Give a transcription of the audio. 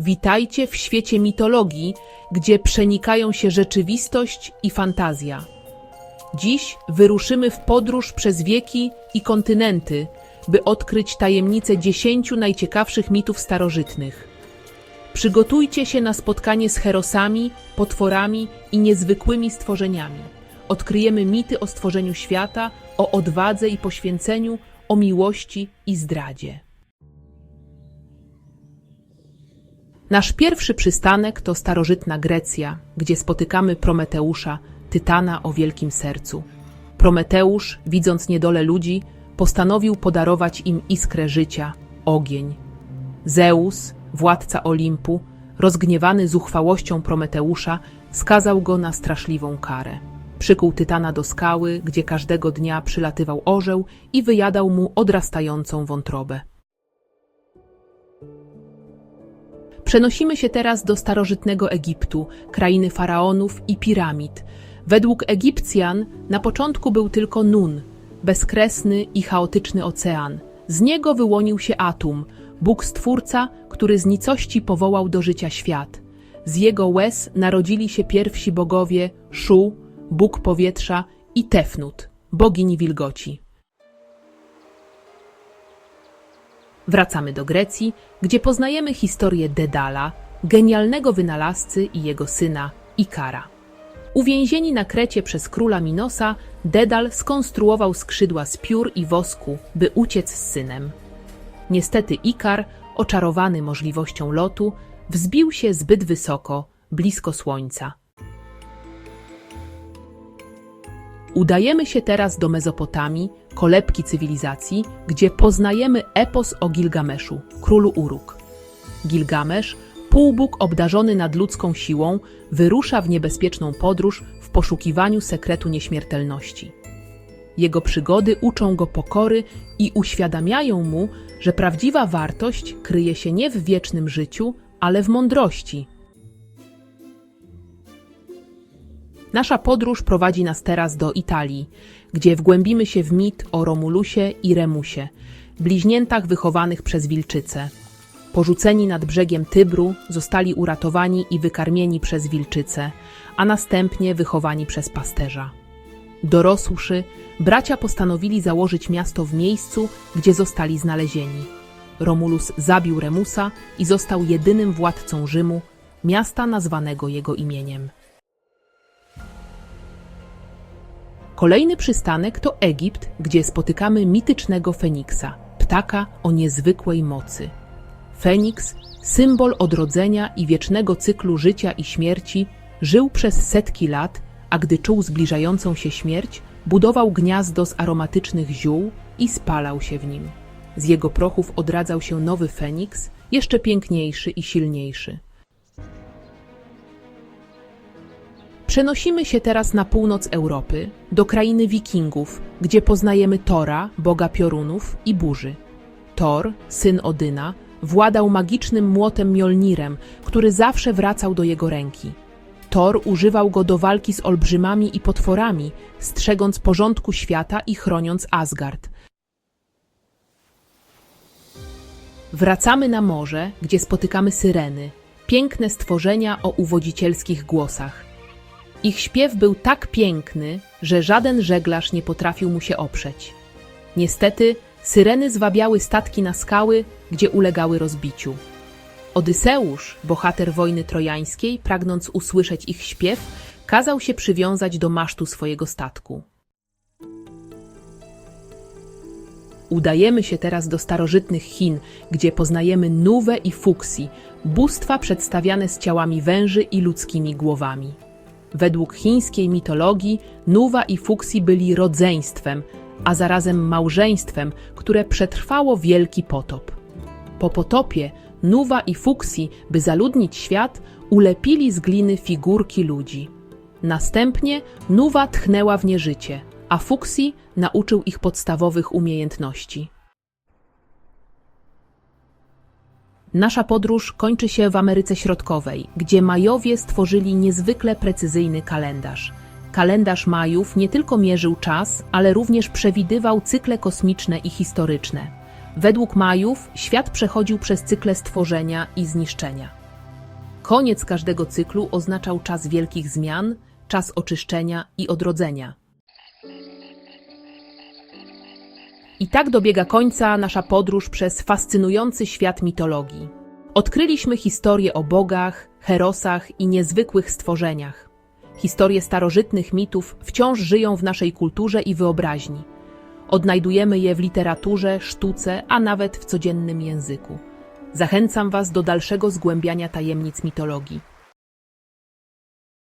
Witajcie w świecie mitologii, gdzie przenikają się rzeczywistość i fantazja. Dziś wyruszymy w podróż przez wieki i kontynenty, by odkryć tajemnice dziesięciu najciekawszych mitów starożytnych. Przygotujcie się na spotkanie z herosami, potworami i niezwykłymi stworzeniami. Odkryjemy mity o stworzeniu świata, o odwadze i poświęceniu, o miłości i zdradzie. Nasz pierwszy przystanek to starożytna Grecja, gdzie spotykamy Prometeusza, tytana o wielkim sercu. Prometeusz, widząc niedolę ludzi, postanowił podarować im iskrę życia ogień. Zeus, władca Olimpu, rozgniewany zuchwałością Prometeusza, skazał go na straszliwą karę. Przykuł tytana do skały, gdzie każdego dnia przylatywał orzeł i wyjadał mu odrastającą wątrobę. Przenosimy się teraz do starożytnego Egiptu, krainy faraonów i piramid. Według Egipcjan na początku był tylko Nun, bezkresny i chaotyczny ocean. Z niego wyłonił się Atum, Bóg Stwórca, który z nicości powołał do życia świat. Z jego łez narodzili się pierwsi bogowie Szu, Bóg powietrza i Tefnut, bogini wilgoci. Wracamy do Grecji, gdzie poznajemy historię Dedala, genialnego wynalazcy i jego syna Ikara. Uwięzieni na Krecie przez króla Minosa, Dedal skonstruował skrzydła z piór i wosku, by uciec z synem. Niestety Ikar, oczarowany możliwością lotu, wzbił się zbyt wysoko, blisko słońca. Udajemy się teraz do Mezopotamii, kolebki cywilizacji, gdzie poznajemy epos o Gilgameszu, królu Uruk. Gilgamesz, półbóg obdarzony nadludzką siłą, wyrusza w niebezpieczną podróż w poszukiwaniu sekretu nieśmiertelności. Jego przygody uczą go pokory i uświadamiają mu, że prawdziwa wartość kryje się nie w wiecznym życiu, ale w mądrości. Nasza podróż prowadzi nas teraz do Italii, gdzie wgłębimy się w mit o Romulusie i Remusie, bliźniętach wychowanych przez wilczycę. Porzuceni nad brzegiem Tybru, zostali uratowani i wykarmieni przez wilczycę, a następnie wychowani przez pasterza. Dorosłszy, bracia postanowili założyć miasto w miejscu, gdzie zostali znalezieni. Romulus zabił Remusa i został jedynym władcą Rzymu, miasta nazwanego jego imieniem. Kolejny przystanek to Egipt, gdzie spotykamy mitycznego Feniksa, ptaka o niezwykłej mocy. Feniks, symbol odrodzenia i wiecznego cyklu życia i śmierci, żył przez setki lat, a gdy czuł zbliżającą się śmierć, budował gniazdo z aromatycznych ziół i spalał się w nim. Z jego prochów odradzał się nowy Feniks, jeszcze piękniejszy i silniejszy. Przenosimy się teraz na północ Europy, do krainy Wikingów, gdzie poznajemy Tora, boga piorunów i burzy. Thor, syn Odyna, władał magicznym młotem Mjolnirem, który zawsze wracał do jego ręki. Thor używał go do walki z olbrzymami i potworami, strzegąc porządku świata i chroniąc Asgard. Wracamy na morze, gdzie spotykamy syreny, piękne stworzenia o uwodzicielskich głosach. Ich śpiew był tak piękny, że żaden żeglarz nie potrafił mu się oprzeć. Niestety, syreny zwabiały statki na skały, gdzie ulegały rozbiciu. Odyseusz, bohater wojny trojańskiej, pragnąc usłyszeć ich śpiew, kazał się przywiązać do masztu swojego statku. Udajemy się teraz do starożytnych Chin, gdzie poznajemy Nuwę i Fuksi, bóstwa przedstawiane z ciałami węży i ludzkimi głowami. Według chińskiej mitologii Nuwa i Fuksi byli rodzeństwem, a zarazem małżeństwem, które przetrwało wielki potop. Po potopie Nuwa i Fuksi, by zaludnić świat, ulepili z gliny figurki ludzi. Następnie Nuwa tchnęła w nie życie, a Fuksi nauczył ich podstawowych umiejętności. Nasza podróż kończy się w Ameryce Środkowej, gdzie Majowie stworzyli niezwykle precyzyjny kalendarz. Kalendarz Majów nie tylko mierzył czas, ale również przewidywał cykle kosmiczne i historyczne. Według Majów świat przechodził przez cykle stworzenia i zniszczenia. Koniec każdego cyklu oznaczał czas wielkich zmian, czas oczyszczenia i odrodzenia. I tak dobiega końca nasza podróż przez fascynujący świat mitologii. Odkryliśmy historię o bogach, herosach i niezwykłych stworzeniach. Historie starożytnych mitów wciąż żyją w naszej kulturze i wyobraźni. Odnajdujemy je w literaturze, sztuce, a nawet w codziennym języku. Zachęcam Was do dalszego zgłębiania tajemnic mitologii.